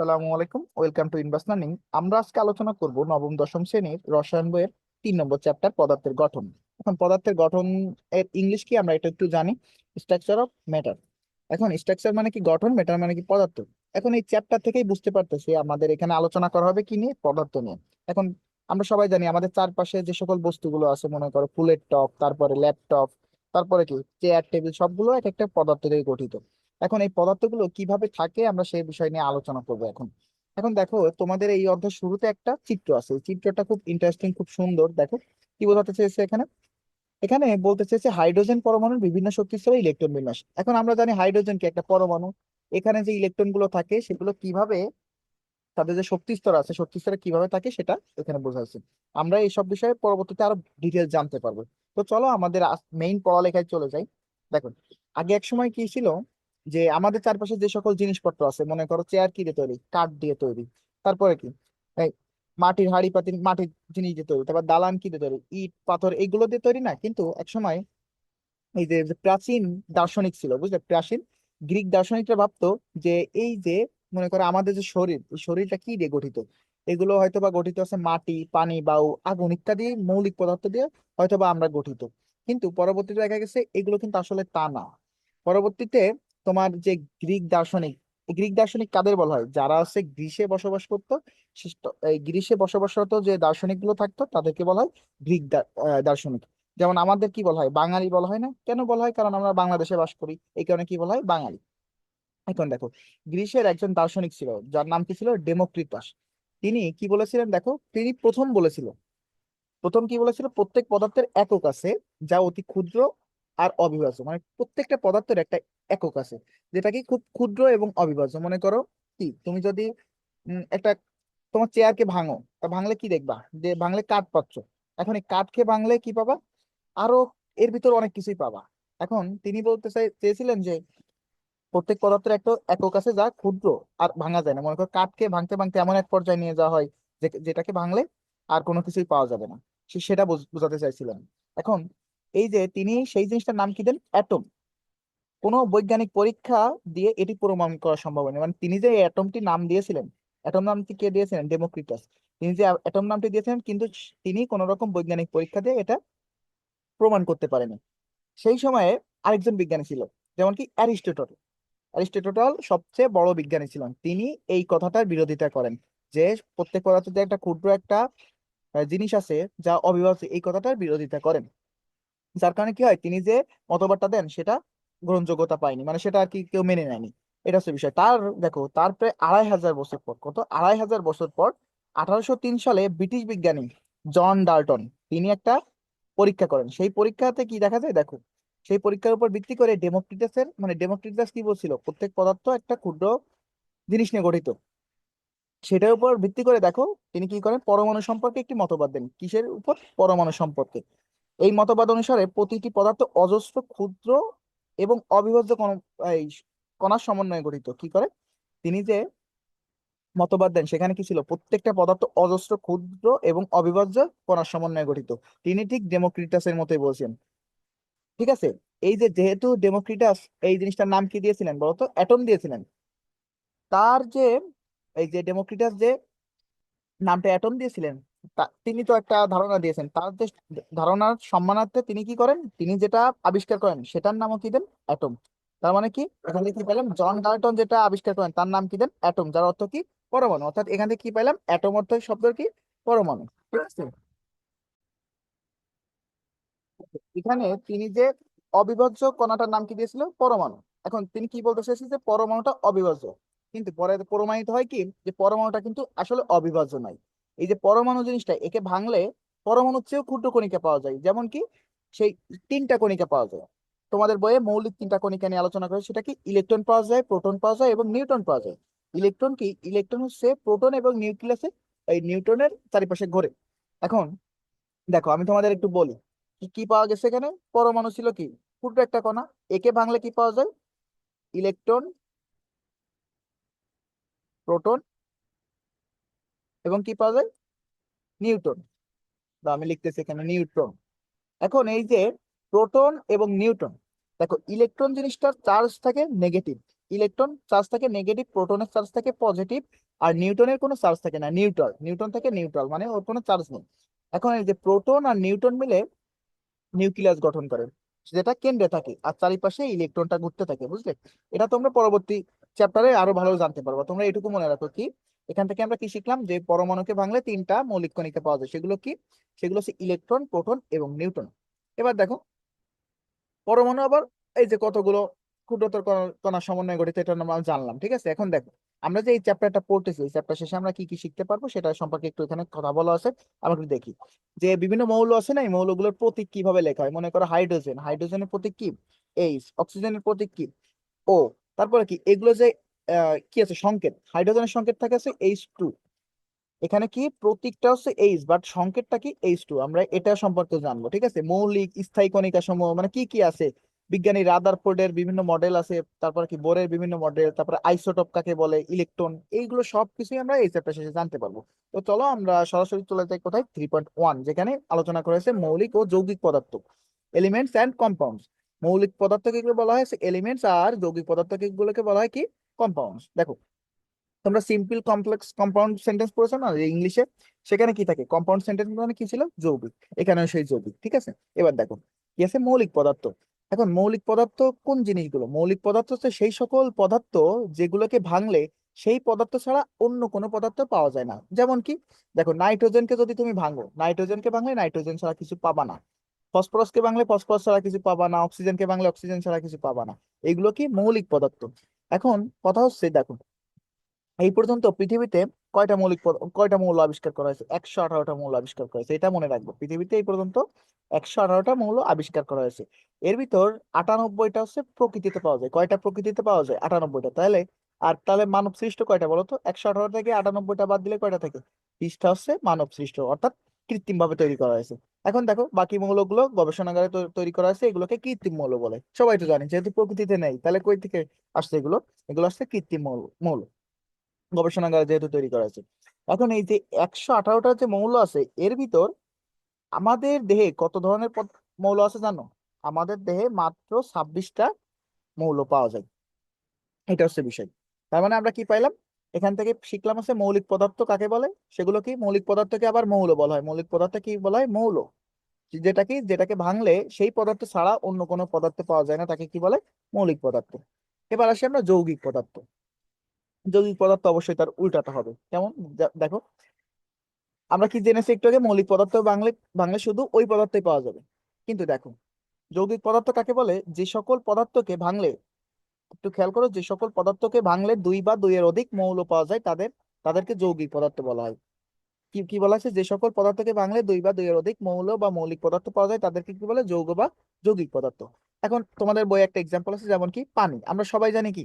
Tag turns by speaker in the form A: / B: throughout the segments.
A: সালামু আলাইকুম, welcome to inverse learning. আমরা আজকে আলোচনা করব নবম, দশম শ্রেণির রসায়ন বইয়ের তিন নম্বর চ্যাপ্টার পদার্থের গঠন। এখন পদার্থের গঠন এর ইংলিশ কি আমরা এটা একটু জানি? স্ট্রাকচার অফ ম্যাটার এখন স্ট্রাকচার মানে কি গঠন ম্যাটার মানে কি পদার্থ। এখন এই চ্যাপ্টার থেকেই বুঝতে পারতেছি আমাদের এখানে আলোচনা করা হবে কি নিয়ে? পদার্থ নিয়ে। এখন আমরা সবাই জানি আমাদের চারপাশে যে সকল বস্তুগুলো আছে, মনে করো ফুলের টপ তারপরে ল্যাপটপ, তারপরে কি? চেয়ার টেবিল সবগুলো এক একটা পদার্থ দিয়ে গঠিত। এখন এই পদার্থগুলো কীভাবে থাকে আমরা সেই বিষয় নিয়ে আলোচনা করব এখন। এখন দেখো, তোমাদের এই অধ্যায় শুরুতে একটা চিত্র আছে। চিত্রটা খুব ইন্টারেস্টিং খুব সুন্দর। দেখো, কি বোঝাতে চেয়েছে এখানে? এখানে বলতে চেয়েছে হাইড্রোজেন পরমাণুর বিভিন্ন শক্তিস্তরে ইলেকট্রন বিন্যাস। এখন আমরা জানি হাইড্রোজেন কি? একটা পরমাণু। এখানে যে ইলেকট্রনগুলো থাকে, সেগুলো কীভাবে তাদের যে শক্তি স্তর আছে, শক্তি স্তরে কীভাবে থাকে সেটা এখানে বোঝাচ্ছে আমরা এইসব বিষয়ে পরবর্তীতে আরও ডিটেল জানতে পারব। তো চলো আমাদের মেইন পড়ালেখায় চলে যাই। দেখুন আগে এক সময় কি ছিল? যে আমাদের চারপাশে যে সকল জিনিসপত্র আছে, মনে করো চেয়ার কি দিয়ে তৈরি? কাঠ দিয়ে তৈরি। তারপরে কি? মাটির, হাড়ি, পাতিল, মাটির জিনিস দিয়ে তৈরি। তারপর দালান কি দিয়ে তৈরি? ইট, পাথর, এগুলো দিয়ে তৈরি না, কিন্তু একসময় এই যে প্রাচীন দার্শনিক ছিল, বুঝলে? প্রাচীন গ্রিক দার্শনিকরা ভাবতো যে এই যে মনে করো আমাদের যে শরীর শরীরটা কি দিয়ে গঠিত? এগুলো হয়তো বা গঠিত আছে মাটি, পানি বায়ু আগুন ইত্যাদি মৌলিক পদার্থ দিয়ে হয়তো বা আমরা গঠিত। কিন্তু পরবর্তীতে দেখা গেছে, এগুলো কিন্তু আসলে তা না। পরবর্তীতে তোমার যে গ্রিক দার্শনিক গ্রিক দার্শনিক কাদের বলা হয়? যারা হচ্ছে গ্রীসে বসবাস করতো গ্রীসে বসবাসরত যে দার্শনিকগুলো থাকতো, তাদেরকে বলা হয় গ্রিক দার্শনিক। যেমন আমাদের কি বলা হয়? বাঙালি বলা হয় না? কেন বলা হয়? কারণ আমরা বাংলাদেশে বাস করি। এই কারণে কি বলা হয়? বাঙালি। এখন দেখো গ্রীসের একজন দার্শনিক ছিল, যার নাম কি ছিল? ডেমোক্রিটাস। তিনি কি বলেছিলেন দেখো? তিনি প্রথম বলেছিল। প্রথম কি বলেছিল? প্রত্যেক পদার্থের একক আছে, যা অতি ক্ষুদ্র আর অবিভাজ্য। মানে প্রত্যেকটা পদার্থের একটা একক আছে যেটা কি খুব ক্ষুদ্র এবং অবিভাজ্য। মনে করো কি, তুমি যদি একটা, তোমার চেয়ারকে ভাঙো, তা ভাঙলে কি দেখবা? যে ভাঙলে কাঠ পাচ্ছ। এখন এই কাঠকে ভাঙলে কি পাবা? আরও এর ভিতর অনেক কিছুই পাবা। এখন তিনি বলতে চাই, চেয়েছিলেন যে প্রত্যেক পদার্থের একটা একক আছে যা ক্ষুদ্র আর ভাঙা যায় না। মনে করো কাঠকে ভাঙতে ভাঙতে এমন এক পর্যায়ে নিয়ে যাওয়া হয় যেটাকে ভাঙলে আর কোনো কিছুই পাওয়া যাবে না। সেটা বোঝাতে চাইছিলেন। এখন এই যে তিনি সেই জিনিসটার নাম কি দেন? অ্যাটম। কোনো বৈজ্ঞানিক পরীক্ষা দিয়ে এটি প্রমাণ করা সম্ভব হয়নি। মানে তিনি যে অ্যাটমটি নাম দিয়েছিলেন, অ্যাটম নামটি কে দিয়েছিলেন? ডেমোক্রিটাস। তিনি যে অ্যাটম নামটি দিয়েছিলেন, কিন্তু তিনি কোনো রকম বৈজ্ঞানিক পরীক্ষা দিয়ে এটা প্রমাণ করতে পারেনি। সেই সময়ে আরেকজন বিজ্ঞানী ছিল, যেমন কি অ্যারিস্টোটল। অ্যারিস্টটল সবচেয়ে বড় বিজ্ঞানী ছিলেন। তিনি এই কথাটার বিরোধিতা করেন যে প্রত্যেক পদার্থতে একটা ক্ষুদ্র একটা জিনিস আছে যা অবিভাজ্য। এই কথাটার বিরোধিতা করেন। যার কারণে কি হয়? তিনি যে মতবাদটা দেন, সেটা গ্রহণযোগ্যতা পায়নি। মানে সেটা আর কি কেউ মেনে নেয়নি। এটা হচ্ছে বিষয়। তার, দেখো, তার প্রায় আড়াই হাজার বছর পর, কত? আড়াই হাজার বছর পর আঠারোশো তিন সালে ব্রিটিশ বিজ্ঞানী জন ডাল্টন, তিনি একটা পরীক্ষা করেন। সেই পরীক্ষাতে কি দেখা যায়? দেখো, সেই পরীক্ষার উপর ভিত্তি করে ডেমোক্রিটাসের মানে ডেমোক্রিটাস কি বলছিল? প্রত্যেক পদার্থ একটা ক্ষুদ্র জিনিস নিয়ে গঠিত। সেটার উপর ভিত্তি করে, দেখো, তিনি কি করেন? পরমাণু সম্পর্কে একটি মতবাদ দেন। কিসের উপর? পরমাণু সম্পর্কে। এই মতবাদ অনুসারে প্রতিটি পদার্থ অজস্র, ক্ষুদ্র এবং অবিভাজ্য কণ এই, কণার সমন্বয়ে গঠিত। কি করে? তিনি যে মতবাদ দেন, সেখানে কি ছিল? প্রত্যেকটা পদার্থ অজস্র, ক্ষুদ্র এবং অবিভাজ্য কণার সমন্বয়ে গঠিত। তিনি ঠিক ডেমোক্রিটাসের মতোই বলছেন। ঠিক আছে? এই যে যেহেতু ডেমোক্রিটাস, এই জিনিসটার নাম কি দিয়েছিলেন বলতো? অ্যাটম দিয়েছিলেন। তার যে, এই যে ডেমোক্রিটাস যে নামটা অ্যাটম দিয়েছিলেন তিনি তো একটা ধারণা দিয়েছেন। তার যে ধারণার সম্মানার্থে তিনি কি করেন? তিনি যেটা আবিষ্কার করেন, সেটার নামও কি দেন? অ্যাটম তার মানে কি? এখান থেকে কি পেলাম জন ডাল্টন যেটা আবিষ্কার করেন, তার নাম কি দেন? অ্যাটম যার অর্থ কি? পরমাণু। অর্থাৎ এখান থেকে কি পেলাম? অ্যাটম অর্থ শব্দ কি? পরমাণু। ঠিক আছে? এখানে তিনি যে অবিভাজ্য কণাটার নাম কি দিয়েছিল? পরমাণু। এখন তিনি কি বলতে চাইছেন যে পরমাণুটা অবিভাজ্য? কিন্তু পরে প্রমাণিত হয় কি? যে পরমাণুটা কিন্তু আসলে অবিভাজ্য নয়। এই যে পরমাণু জিনিসটা, একে ভাঙলে পরমাণুর চেয়েও ক্ষুদ্র কণিকা পাওয়া যায়। যেমন কি, সেই তিনটা কণিকা পাওয়া যায়। তোমাদের বইয়ে মৌলিক তিনটা কণিকা নিয়ে আলোচনা করে সেটা কি, ইলেকট্রন পাওয়া যায়, প্রোটন পাওয়া যায় এবং নিউট্রন পাওয়া যায়। ইলেকট্রন কি, ইলেকট্রন হচ্ছে প্রোটন এবং নিউক্লিয়াসে, এই নিউট্রনের চারিপাশে ঘোরে। এখন দেখো, আমি তোমাদের একটু বলি কি কি পাওয়া গেছে এখানে? পরমাণু ছিল কি, ক্ষুদ্র একটা কণা, একে ভাঙলে কি পাওয়া যায়? ইলেকট্রন, প্রোটন এবং কি পাওয়া যায়? নিউট্রন। বা আমি লিখতেছি এখানে নিউট্রন। এখন এই যে প্রোটন এবং নিউট্রন, দেখো ইলেকট্রন জিনিসটার চার্জ থাকে নেগেটিভ, ইলেকট্রন চার্জ থাকে নেগেটিভ, প্রোটনের চার্জ থাকে পজিটিভ, আর নিউটনের কোনো চার্জ থাকে না, নিউট্রাল। নিউটন থাকে নিউট্রাল মানে ওর কোনো চার্জ নেই। এখন এই যে প্রোটন আর নিউটন মিলে নিউক্লিয়াস গঠন করে, যেটা কেন্দ্রে থাকে, আর চারিপাশে ইলেকট্রনটা ঘুরতে থাকে, বুঝলে? এটা তোমরা পরবর্তী চ্যাপ্টারে আরও ভালো জানতে পারব। তোমরা এটুকু মনে রাখো কি এখান থেকে আমরা কি শিখলাম? যে পরমাণুকে ভাঙলে তিনটা মৌলিক কণিকা পাওয়া যায়। সেগুলো কি? সেগুলো হচ্ছে ইলেকট্রন, প্রোটন এবং নিউটন এবার দেখো, পরমাণু আবার এই যে কতগুলো ক্ষুদ্রতর কণা- কণার সমন্বয়ে গঠিত এটা আমরা জানলাম, ঠিক আছে? এখন দেখো, আমরা যে এই চ্যাপ্টারটা পড়তেছি, এই চ্যাপ্টার শেষে আমরা কি কি শিখতে পারব সেটা সম্পর্কে একটু এখানে কথা বলা আছে আমরা একটু দেখি। যে বিভিন্ন মৌল আছে না, এই মৌলগুলোর প্রতীক কীভাবে লেখা হয়? মনে করো হাইড্রোজেন। হাইড্রোজেনের প্রতীক কি? এইচ অক্সিজেনের প্রতীক কি? ও তারপরে কি? এগুলো যে কি আছে? সংকেত। হাইড্রোজেনের সংকেত থাকে আছে এইচ টু এখানে কি? প্রতীকটা হচ্ছে এইচ বাট সংকেতটা কি? এইচ টু আমরা এটা সম্পর্কে জানব, ঠিক আছে? মৌলিক, স্থায়ী কণিকা সমূহ মানে কি কি আছে? বিজ্ঞানী রাদারফোর্ডের বিভিন্ন মডেল আছে, তারপরে কি বোরের বিভিন্ন মডেল তারপরে আইসোটোপ কাকে বলে, ইলেকট্রন, এইগুলো সবকিছুই আমরা এই চ্যাপ্টার শেষে জানতে পারব। তো চলো আমরা সরাসরি চলে যাই কোথায়? থ্রি পয়েন্ট ওয়ান যেখানে আলোচনা করা হয়েছে মৌলিক ও যৌগিক পদার্থ এলিমেন্টস অ্যান্ড কম্পাউন্ডস মৌলিক পদার্থকে বলা হয়? এলিমেন্টস আর যৌগিক পদার্থকে এগুলোকে বলা হয় কি? কম্পাউন্ডস দেখো, তোমরা সিম্পল কমপ্লেক্স কম্পাউন্ড সেন্টেন্স পড়েছো না ইংলিশে সেখানে কি থাকে? কম্পাউন্ড সেন্টেন্স মানে কি ছিল? যৌগিক। এখানেও সেই যৌগিক, ঠিক আছে? এবার দেখো, কি আছে? মৌলিক পদার্থ। এখন মৌলিক পদার্থ কোন জিনিসগুলো? মৌলিক পদার্থ হচ্ছে সেই সকল পদার্থ যেগুলোকে ভাঙলে সেই পদার্থ ছাড়া অন্য কোনো পদার্থ পাওয়া যায় না। যেমন কি? দেখো, নাইট্রোজেনকে যদি তুমি ভাঙো, নাইট্রোজেনকে ভাঙলে নাইট্রোজেন ছাড়া কিছু পাবা না। ফসফরাসকে ভাঙলে ফসফরাস ছাড়া কিছু পাবা না, অক্সিজেনকে ভাঙলে অক্সিজেন ছাড়া কিছু পাবা না। এগুলো কি? মৌলিক পদার্থ। এখন কথা হচ্ছে দেখো এই পর্যন্ত পৃথিবীতে কয়টা মৌলিক কয়টা মৌল আবিষ্কার করা হয়েছে? একশো আঠারোটা মৌল আবিষ্কার করা হয়েছে, এটা মনে রাখব। পৃথিবীতে এই পর্যন্ত একশো আঠারোটা মৌল আবিষ্কার করা হয়েছে। এর ভিতর আটানব্বইটা হচ্ছে প্রকৃতিতে পাওয়া যায়। কয়টা প্রকৃতিতে পাওয়া যায়? আটানব্বইটা। তাহলে, আর তাহলে মানব সৃষ্ট কয়টা বলতো একশো আঠারো থেকে আটানব্বইটা বাদ দিলে কয়টা থাকে? বিশটা হচ্ছে মানব সৃষ্ট, অর্থাৎ কৃত্রিম ভাবে তৈরি করা হয়েছে। এখন দেখো বাকি মৌলগুলো গবেষণাগারে তৈরি করা আছে, এগুলোকে কৃত্রিম মৌল বলে। সবাই তো জানি, যেহেতু প্রকৃতিতে নেই, তাহলে কই থেকে আসছে এগুলো? এগুলো আসছে কৃত্রিম মৌল মৌল। গবেষণাগারে যেহেতু তৈরি করা আছে। এখন এই যে একশো আঠারোটা যে মৌল আছে, এর ভিতর আমাদের দেহে কত ধরনের মৌল আছে জানো? আমাদের দেহে মাত্র ছাব্বিশটা মৌল পাওয়া যায়। এটা হচ্ছে বিষয়। তার মানে আমরা কি পাইলাম? এখান থেকে শিখলাম হচ্ছে মৌলিক পদার্থ কাকে বলে? সেগুলো কি? মৌলিক পদার্থকে আবার মৌল বলা হয়। মৌলিক পদার্থ কি বলা হয়? মৌল। যেটা কি? যেটাকে ভাঙলে সেই পদার্থ ছাড়া অন্য কোনো পদার্থ পাওয়া যায় না, তাকে কি বলে? মৌলিক পদার্থ। এবার আসি আমরা যৌগিক পদার্থ। যৌগিক পদার্থ অবশ্যই তার উল্টাটা হবে। কেমন? দেখো। আমরা কি জেনেছি একটু আগে? মৌলিক পদার্থ বাংলে, বাংলা শুধু ওই পদার্থই পাওয়া যাবে। কিন্তু দেখো, যৌগিক পদার্থ কাকে বলে? যে সকল পদার্থকে ভাঙলে একটু খেয়াল করো, যে সকল পদার্থকে ভাঙলে দুই বা দুইয়ের অধিক মৌল পাওয়া যায় তাদের, তাদেরকে যৌগিক পদার্থ বলা হয়। কি কি বলা আছে যে সকল পদার্থকে ভাঙলে দুই বা দুইয়ের অধিক মৌল বা মৌলিক পদার্থ পাওয়া যায় তাদেরকে কি বলে? যৌগ বা যৌগিক পদার্থ। এখন তোমাদের বইয়ে একটা এক্সাম্পল আছে যেমন কি পানি। আমরা সবাই জানি কি?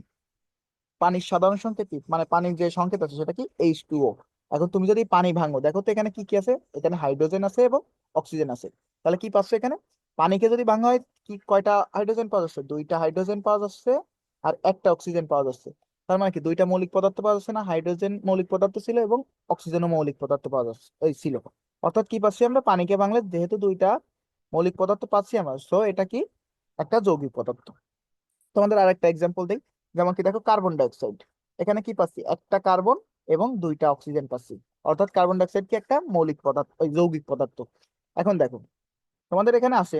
A: পানির সাধারণ সংকেত কি? মানে পানির যে সংকেত আছে সেটা কি? এইচ টু ও এখন তুমি যদি পানি ভাঙো, দেখো তো এখানে কি কি আছে? এখানে হাইড্রোজেন আছে এবং অক্সিজেন আছে। তাহলে কি পাচ্ছ এখানে? পানিকে যদি ভাঙা হয়, কি কয়টা হাইড্রোজেন পাওয়া যাচ্ছে? দুইটা হাইড্রোজেন পাওয়া যাচ্ছে আর একটা অক্সিজেন পাওয়া যাচ্ছে। তার মানে কি? দুইটা মৌলিক পদার্থ পাওয়া যাচ্ছে না, হাইড্রোজেন মৌলিক পদার্থ ছিল এবং অক্সিজেনও মৌলিক পদার্থ পাওয়া যাচ্ছে, এই ছিল। অর্থাৎ কি পাচ্ছি আমরা? পানিকে ভাঙলে যেহেতু দুইটা মৌলিক পদার্থ পাচ্ছি আমরা সো এটা কি? একটা যৌগিক পদার্থ। তোমাদের আরেকটা এক্সাম্পল দিই, যেমন কি দেখো কার্বন ডাইঅক্সাইড এখানে কি পাচ্ছি? একটা কার্বন এবং দুইটা অক্সিজেন পাচ্ছি। অর্থাৎ কার্বন ডাইঅক্সাইড কি একটা মৌলিক পদার্থ যৌগিক পদার্থ। এখন দেখো, তোমাদের এখানে আছে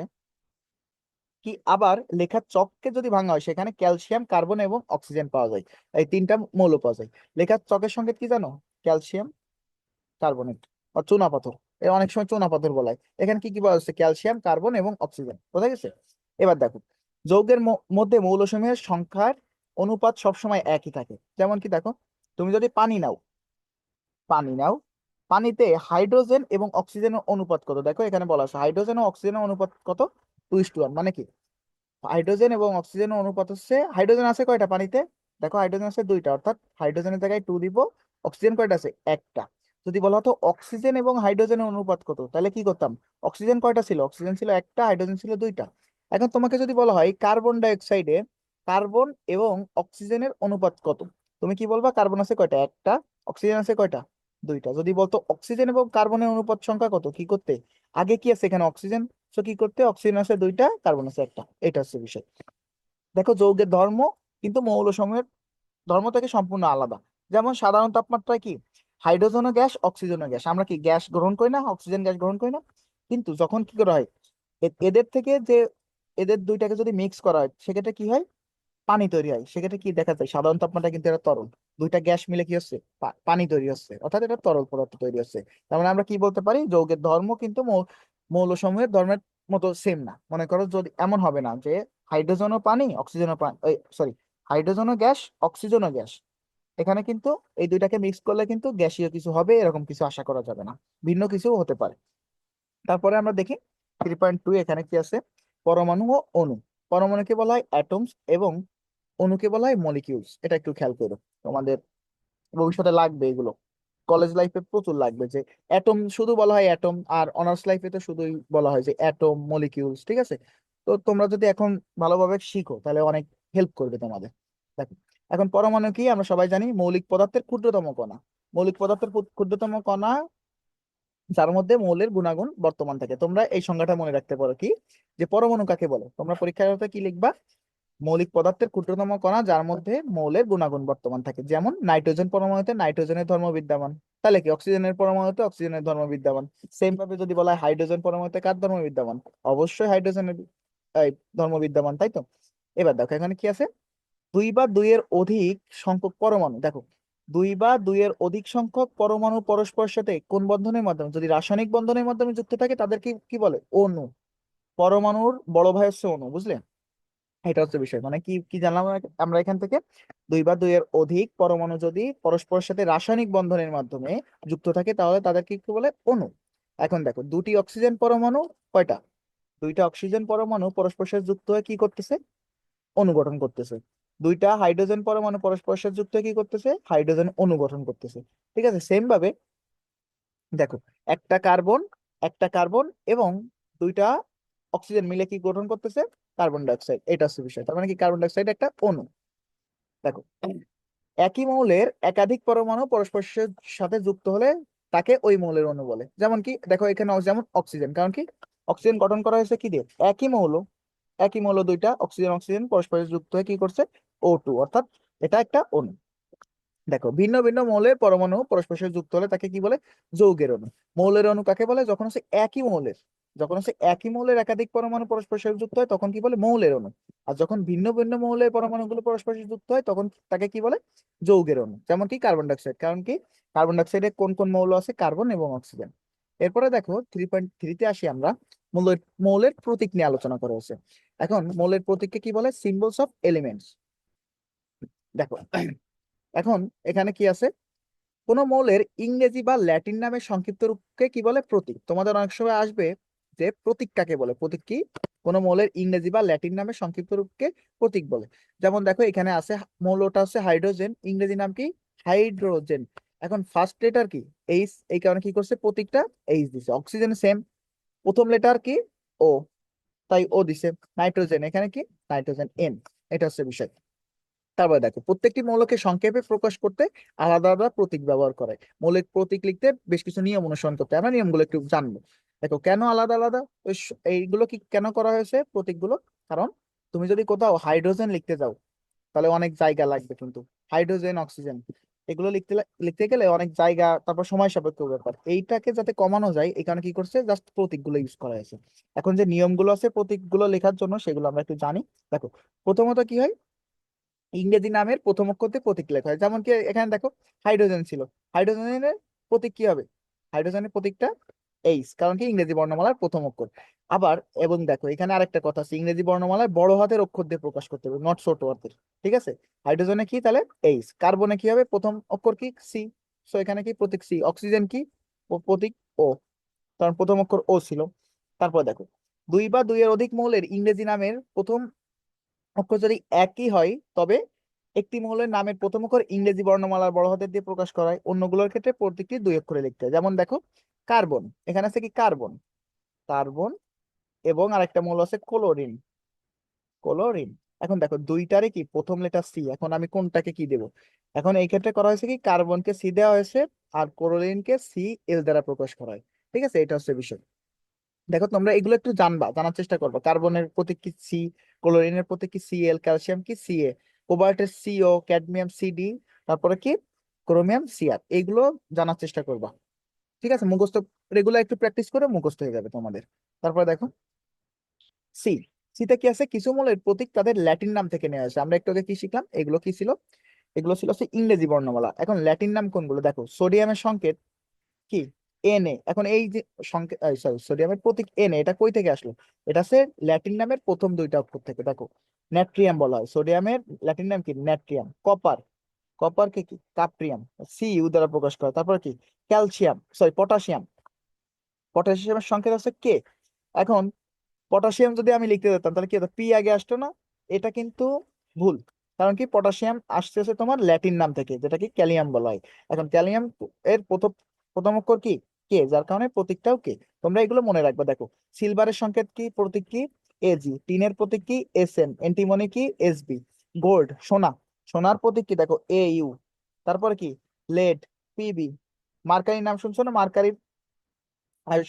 A: কি আবার লেখার চককে যদি ভাঙা হয়, সেখানে ক্যালসিয়াম, কার্বন এবং অক্সিজেন পাওয়া যায়। এই তিনটা মৌল পাওয়া যায়। লেখার চকের সংকেত কি জানো? ক্যালসিয়াম কার্বনেট বা চুনা পাথর। এর অনেক সময় চুনা পাথর বলা হয়। এখানে কি কি পাওয়া যাচ্ছে ক্যালসিয়াম, কার্বন এবং অক্সিজেন। বোঝা গেছে? এবার দেখো, যৌগের মধ্যে মৌলসমূহের সংখ্যার অনুপাত সবসময় একই থাকে। যেমন কি দেখো, তুমি যদি পানি নাও পানি নাও, পানিতে হাইড্রোজেন এবং অক্সিজেনের অনুপাত কত? দেখো এখানে বলা আছে, হাইড্রোজেন ও অক্সিজেনের অনুপাত কত? টু ইস টু ওয়ান মানে কি? হাইড্রোজেন এবং অক্সিজেনের অনুপাত হচ্ছে হাইড্রোজেন আছে কয়টা পানিতে? দেখো হাইড্রোজেন আছে দুইটা, অর্থাৎ হাইড্রোজেনের জায়গায় টু দিব অক্সিজেন কয়টা আছে? একটা। যদি বলা হতো অক্সিজেন এবং হাইড্রোজেনের অনুপাত কত, তাহলে কি করতাম? অক্সিজেন কয়টা ছিল? অক্সিজেন ছিল একটা হাইড্রোজেন ছিল দুইটা। এখন তোমাকে যদি বলা হয় কার্বন ডাইঅক্সাইডে কার্বন এবং অক্সিজেনের অনুপাত কত, তুমি কি বলবা? কার্বন আছে কয়টা? একটা অক্সিজেন আছে কয়টা? দুইটা। যদি বলতো অক্সিজেন এবং কার্বনের অনুপাত সংখ্যা কত, কি করতে? আগে কি আছে এখানে অক্সিজেন তো কি করতে? অক্সিজেন আছে দুইটা কার্বন আছে একটা। এটা হচ্ছে বিষয়। দেখো, যৌগের ধর্ম কিন্তু মৌল সমূহের ধর্ম থেকে সম্পূর্ণ আলাদা। যেমন সাধারণ তাপমাত্রায় কি? হাইড্রোজেন গ্যাস অক্সিজেন গ্যাস আমরা কি গ্যাস গ্রহণ করি না? অক্সিজেন গ্যাস গ্রহণ করি না। কিন্তু যখন কি করা হয়? এদের থেকে যে, এদের দুইটাকে যদি মিক্স করা হয়, সেক্ষেত্রে কি হয়? পানি তৈরি হয়। সেক্ষেত্রে কি দেখা যায়? সাধারণ তাপমাত্রা কিন্তু এটা তরল। দুইটা গ্যাস মিলে কি হচ্ছে? পানি তৈরি হচ্ছে। অর্থাৎ এটা তরল পদার্থ তৈরি হচ্ছে। তার মানে আমরা কি বলতে পারি? যৌগের ধর্ম কিন্তু মৌলসমূহের ধর্মের মতো সেম না। মনে করো যদি এমন হবে না যে হাইড্রোজেনও পানি অক্সিজেনও পানি সরি হাইড্রোজেনও গ্যাস অক্সিজেনও গ্যাস এখানে কিন্তু এই দুইটাকে মিক্স করলে কিন্তু গ্যাসীয় কিছু হবে, এরকম কিছু আশা করা যাবে না। ভিন্ন কিছু হতে পারে। তারপরে আমরা দেখি থ্রি পয়েন্ট টু এখানে কি আছে? পরমাণু ও অণু। পরমাণুকে বলা হয় অ্যাটমস এবং অণুকে বলা হয় মলিকিউলস এটা একটু খেয়াল করো। তোমাদের ভবিষ্যতে লাগবে এগুলো। কলেজ লাইফে প্রচুর লাগবে যে অ্যাটম শুধু বলা হয় অ্যাটম আর অনার্স লাইফে তো শুধুই বলা হয় যে অ্যাটম মলিকিউলস ঠিক আছে? তো তোমরা যদি এখন ভালোভাবে শিখো, তাহলে অনেক হেল্প করবে তোমাদের। দেখো, এখন পরমাণু কি আমরা সবাই জানি? মৌলিক পদার্থের ক্ষুদ্রতম কণা। মৌলিক পদার্থের ক্ষুদ্রতম কণা যার মধ্যে মৌলের গুণাগুণ বর্তমান থাকে। তোমরা এই সংজ্ঞাটা মনে রাখতে পারো কি? যে পরমাণু কাকে বলে? তোমরা পরীক্ষার কি লিখবা? মৌলিক পদার্থের ক্ষুদ্রতম কণা যার মধ্যে মৌলের গুণাগুণ বর্তমান থাকে। যেমন নাইট্রোজেন পরমাণুতে নাইট্রোজেনের ধর্ম বিদ্যমান। তাহলে কি অক্সিজেনের পরমাণুতে অক্সিজেনের ধর্ম বিদ্যমান? সেম ভাবে যদি বলা হয় হাইড্রোজেন পরমাণুতে কার ধর্ম বিদ্যমান? অবশ্যই হাইড্রোজেনের ধর্ম বিদ্যমান, তাই তো? এবার দেখো, এখানে কি আছে? দুই বা দুইয়ের অধিক সংখ্যক পরমাণু। দেখো, দুই বা দুইয়ের অধিক সংখ্যক পরমাণু পরস্পরের সাথে কোন বন্ধনের মাধ্যমে? যদি রাসায়নিক বন্ধনের মাধ্যমে যুক্ত থাকে, তাদেরকে কি বলে? অণু। পরমাণুর বড় ভাই হচ্ছে অণু, বুঝলে? এটা হচ্ছে বিষয়। মানে কি কি জানলাম আমরা- এখান থেকে দুই বা দুইয়ের অধিক পরমাণু যদি পরস্পরের সাথে রাসায়নিক বন্ধনের মাধ্যমে যুক্ত থাকে, তাহলে তাদেরকে কি বলে? অণু। এখন দেখো, দুটি অক্সিজেন পরমাণু কয়টা? দুইটা অক্সিজেন পরমাণু পরস্পরের সাথে যুক্ত হয়ে কি করতেছে? অণু গঠন করতেছে। দুইটা হাইড্রোজেন পরমাণু পরস্পরের সাথে যুক্ত হয়ে কি করতেছে? হাইড্রোজেন অণু গঠন করতেছে। ঠিক আছে? সেম ভাবে দেখো, একটা কার্বন একটা কার্বন এবং দুইটা অক্সিজেন মিলে কি গঠন করতেছে? কার্বন ডাইঅক্সাইড এটা হচ্ছে বিষয়। তার মানে কি কার্বন ডাইঅক্সাইড একটা অণু? দেখো, একই মৌলের একাধিক পরমাণু পরস্পরের সাথে যুক্ত হলে তাকে ওই মৌলের অণু বলে। যেমন কি, দেখো এখানে যেমন অক্সিজেন, কারণ কি? অক্সিজেন গঠন করা হয়েছে কি দিয়ে? একই মৌল একই মৌল দুইটা, অক্সিজেন অক্সিজেন পরস্পরের যুক্ত হয়ে কি করছে? ও টু অর্থাৎ এটা একটা অণু। দেখো, ভিন্ন ভিন্ন মৌলের পরমাণু পরস্পরের যুক্ত হলে তাকে কি বলে? যৌগের অণু। মৌলের অণু কাকে বলে? যখন হচ্ছে একই মৌলের। যখন হচ্ছে একই মৌলের একাধিক পরমাণু পরস্পরের সাথে যুক্ত হয়, তখন কি বলে? মৌলের অণু। আর যখন ভিন্ন ভিন্ন মৌলের পরমাণুগুলো পরস্পরের সাথে যুক্ত হয়, তখন তাকে কি বলে? যৌগের অণু। যেমন কি কার্বন ডাইঅক্সাইড কারণ কি? কার্বন ডাইঅক্সাইডে কোন কোন মৌল আছে? কার্বন এবং অক্সিজেন এরপরে দেখো থ্রি পয়েন্ট থ্রিতে আসি আমরা। মৌলের মৌলের প্রতীক নিয়ে আলোচনা করা হয়েছে। এখন মৌলের প্রতীককে কি বলে? সিম্বলস অফ এলিমেন্টস দেখো, এখন এখানে কি আছে? কোন মৌলের ইংরেজি বা ল্যাটিন নামের সংক্ষিপ্ত রূপকে কি বলে? প্রতীক। তোমাদের অনেক সময় আসবে যে প্রতীক কাকে বলে? প্রতীক কি? কোন মৌলের ইংরেজি বা ল্যাটিন নামে সংক্ষিপ্ত রূপকে প্রতীক বলে। যেমন দেখো, এখানে আছে মৌলটা হচ্ছে হাইড্রোজেন, ইংরেজি নাম কি? হাইড্রোজেন। এখন ফার্স্ট লেটার কি? এইচ এই কারণে কি করছে? প্রতীকটা এইচ দিছে। অক্সিজেন সেম প্রথম লেটার কি? ও তাই ও দিছে। নাইট্রোজেন এখানে কি? নাইট্রোজেন এন এটা হচ্ছে বিষয়। তারপরে দেখো, প্রত্যেকটি মৌলকে সংক্ষেপে প্রকাশ করতে আলাদা আলাদা প্রতীক ব্যবহার করে। মৌলিক প্রতীক লিখতে বেশ কিছু নিয়ম অনুসরণ করতে। আমরা নিয়মগুলো একটু জানব। দেখো, কেন আলাদা আলাদা? এইগুলো কি কেন করা হয়েছে প্রতীকগুলো? কারণ তুমি যদি কোথাও হাইড্রোজেন লিখতে যাও, তাহলে অনেক জায়গা লাগবে কিন্তু। হাইড্রোজেন, অক্সিজেন, এগুলো লিখতে লিখতে গেলে অনেক জায়গা, তারপর সময় সাপেক্ষ ব্যাপার। এইটাকে যাতে কমানো যায়, এই কারণে কি করছে? জাস্ট প্রতীকগুলো ইউজ করা হয়েছে। এখন যে নিয়মগুলো আছে প্রতীকগুলো লেখার জন্য, সেগুলো আমরা একটু জানি। দেখো, প্রথমত কি হয়? ইংরেজি নামের প্রথম অক্ষরতে প্রতীক লেখা হয়। যেমন কি এখানে দেখো, হাইড্রোজেন ছিল। হাইড্রোজেনের প্রতীক কি হবে? হাইড্রোজেনের প্রতীকটা এইচ কারণ কি? ইংরেজি বর্ণমালার প্রথম অক্ষর। আবার, এবং দেখো, এখানে আরেকটা কথা আছে। ইংরেজি বর্ণমালায় বড় হাতের অক্ষর দিয়ে প্রকাশ করতে হবে নট ছোট হাতের ঠিক আছে? হাইড্রোজেনে কি? তাহলে এইচ কার্বনে কি হবে? প্রথম অক্ষর কি? সি সো এখানে কি? প্রতীক সি অক্সিজেন কি? প্রতীক ও কারণ প্রথম অক্ষর ও ছিল। তারপর দেখো, দুই বা দুইয়ের অধিক মৌলের ইংরেজি নামের প্রথম অক্ষর যদি একই হয়, তবে একটি মহলের নামের প্রথম অক্ষর ইংরেজি বর্ণমালার বড় হাতের দিয়ে প্রকাশ করা হয়। অন্যগুলোর ক্ষেত্রে প্রত্যেকটি দুই অক্ষরে লিখতে হয়। যেমন দেখো, কার্বন। এখানে আছে কি? কার্বন। কার্বন এবং আরেকটা মৌল আছে ক্লোরিন। ক্লোরিন। এখন দেখো দুইটারে কি? প্রথম লেটার সি। এখন আমি কোনটাকে কি দেব? এখন এই ক্ষেত্রে করা হয়েছে কি? কার্বনকে সি দেওয়া হয়েছে আর ক্লোরিনকে সি এল দ্বারা প্রকাশ করা হয়। ঠিক আছে? এটা হচ্ছে বিষয়। দেখো, তোমরা এগুলো একটু জানবা, জানার চেষ্টা করবা। কার্বনের প্রতীক কি সি ক্লোরিনের প্রতীক কি সি এল ক্যালসিয়াম কি C A কোবাল্টের C O cadmium C D তারপরে কি? ক্রোমিয়াম সিআর এইগুলো জানার চেষ্টা করবা। ঠিক আছে? মুখস্থ রেগুলার একটু প্র্যাকটিস করে মুখস্থ হয়ে যাবে তোমাদের। তারপরে দেখো। সি সিতে কি আছে? কিছু মূলের প্রতীক তাদের ল্যাটিন নাম থেকে নেওয়া আছে আমরা একটু আগে কি শিখলাম? এগুলো কি ছিল? এগুলো ছিল ইংরেজি বর্ণমালা। এখন ল্যাটিন নাম কোনগুলো? দেখো সোডিয়ামের সংকেত কি? এন এখন এই যে সংকেত সরি সোডিয়ামের প্রতীক এন এটা কই থেকে আসলো? এটা হচ্ছে ল্যাটিন নামের প্রথম দুইটা অক্ষর থেকে, দেখো। ন্যাট্রিয়াম বলা হয়। সোডিয়ামের ল্যাটিন নাম কি? ন্যাট্রিয়াম কপার কপার কে? কি কাপ্রিয়াম সি ইউ দ্বারা প্রকাশ করে। তারপর কি? ক্যালসিয়াম সরি পটাশিয়াম পটাশিয়ামের সংকেত আছে কে এখন পটাশিয়াম যদি আমি লিখতে দিতাম তাহলে কি হতো? পি আগে আসতো না, এটা কিন্তু ভুল। কারণ কি? পটাশিয়াম আসতেছে তোমার ল্যাটিন নাম থেকে যেটা কি ক্যালিয়াম বলা হয়। এখন ক্যালিয়াম এর প্রথম প্রথম অক্ষর কি? কে? যার কারণে প্রতীকটাও কে? তোমরা এগুলো মনে রাখবে। দেখো সিলভারের সংকেত কি? প্রতীক কি? এজি টিনের প্রতীক কি? এস এন এন্টিমনি কি? এস বি গোল্ড সোনা। সোনার প্রতীক কি? দেখো এ ইউ তারপরে কি? লেড পিবি মার্কারির নাম শুনছো না? মার্কারির।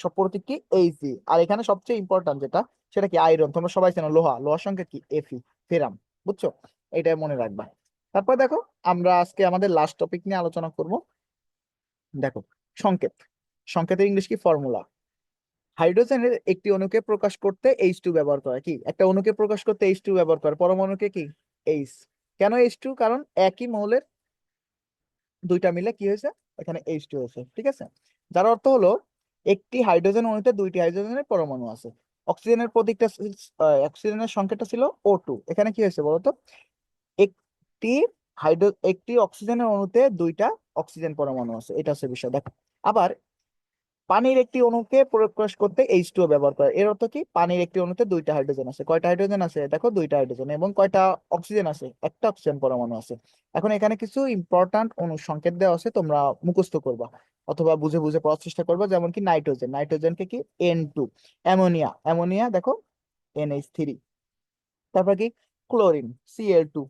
A: সব প্রতীক কি? এইচজি আর এখানে সবচেয়ে ইম্পর্টেন্ট যেটা, সেটা কি? আয়রন তোমরা সবাই জানো লোহা। লোহার সংকেত কি? এফি ফেরাম। বুঝছ? এটা মনে রাখবা। তারপর দেখো, আমরা আজকে আমাদের লাস্ট টপিক নিয়ে আলোচনা করব। দেখো, সংকেত। সংকেতের ইংলিশ কি ফর্মুলা? হাইড্রোজেনের একটি অণুকে প্রকাশ করতে এইচ টু ব্যবহার করে। কি? একটা অণুকে প্রকাশ করতে এইচ টু ব্যবহার করে। পরমাণুকে কি? এইচ কেন এইচ টু কারণ একই মৌলের দুইটা মিলে কি হয়েছে? এখানে এইচ টু হয়েছে। ঠিক আছে? যার অর্থ হলো, একটি হাইড্রোজেন অণুতে দুইটি হাইড্রোজেনের পরমাণু আছে। অক্সিজেনের প্রতীকটা অক্সিজেনের সংখ্যাটা ছিল ও টু এখানে কি হয়েছে বলতো? একটি হাইড্রো, একটি অক্সিজেনের অণুতে দুইটা অক্সিজেন পরমাণু আছে। এটা হচ্ছে বিষয়। দেখো, আবার পানির একটি অণুকে প্রকাশ করতে এইচ টু ব্যবহার করে। এর অর্থ কি? পানির একটি অণুতে দুইটা হাইড্রোজেন আছে। কয়টা হাইড্রোজেন আছে? দেখো, দুইটা হাইড্রোজেন এবং কয়টা অক্সিজেন আছে? একটা অক্সিজেন পরমাণু আছে। এখন এখানে কিছু ইম্পর্ট্যান্ট অণু সংকেত দেওয়া আছে, তোমরা মুখস্থ করবা অথবা বুঝে বুঝে পড়ার চেষ্টা করবা, যেমন কি নাইট্রোজেন নাইট্রোজেনকে কি এন টু অ্যামোনিয়া। অ্যামোনিয়া, দেখো এনএইচ থ্রি তারপর কি? Chlorine C L two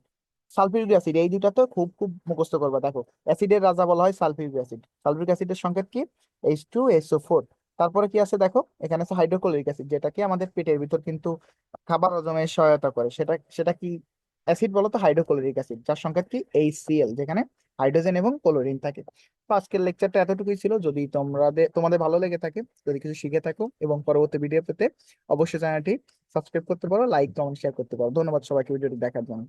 A: sulphuric acid, এই দুটা তো খুব খুব মুখস্থ করবা। দেখো, অ্যাসিডের রাজা বলা হয় সালফিউরিক অ্যাসিড। সালফিউরিক অ্যাসিডের সংকেত কি? এইচ টু এসও ফোর তারপরে কি আছে দেখো? এখানে আছে হাইড্রোক্লোরিক অ্যাসিড যেটা কি আমাদের পেটের ভিতর কিন্তু খাবার হজমে সহায়তা করে। সেটা সেটা কি অ্যাসিড বলো তো? হাইড্রোক্লোরিক অ্যাসিড যার সংকেত কি? এইচসিএল যেখানে হাইড্রোজেন এবং ক্লোরিন থাকে। তো আজকের লেকচারটা এতটুকুই ছিল। যদি তোমরা তোমাদের ভালো লেগে থাকে, যদি কিছু শিখে থাকো এবং পরবর্তী ভিডিও পেতে, অবশ্যই চ্যানেলটি সাবস্ক্রাইব করতে পারো লাইক কমেন্ট শেয়ার করতে পারো। ধন্যবাদ সবাইকে ভিডিওটি দেখার জন্য।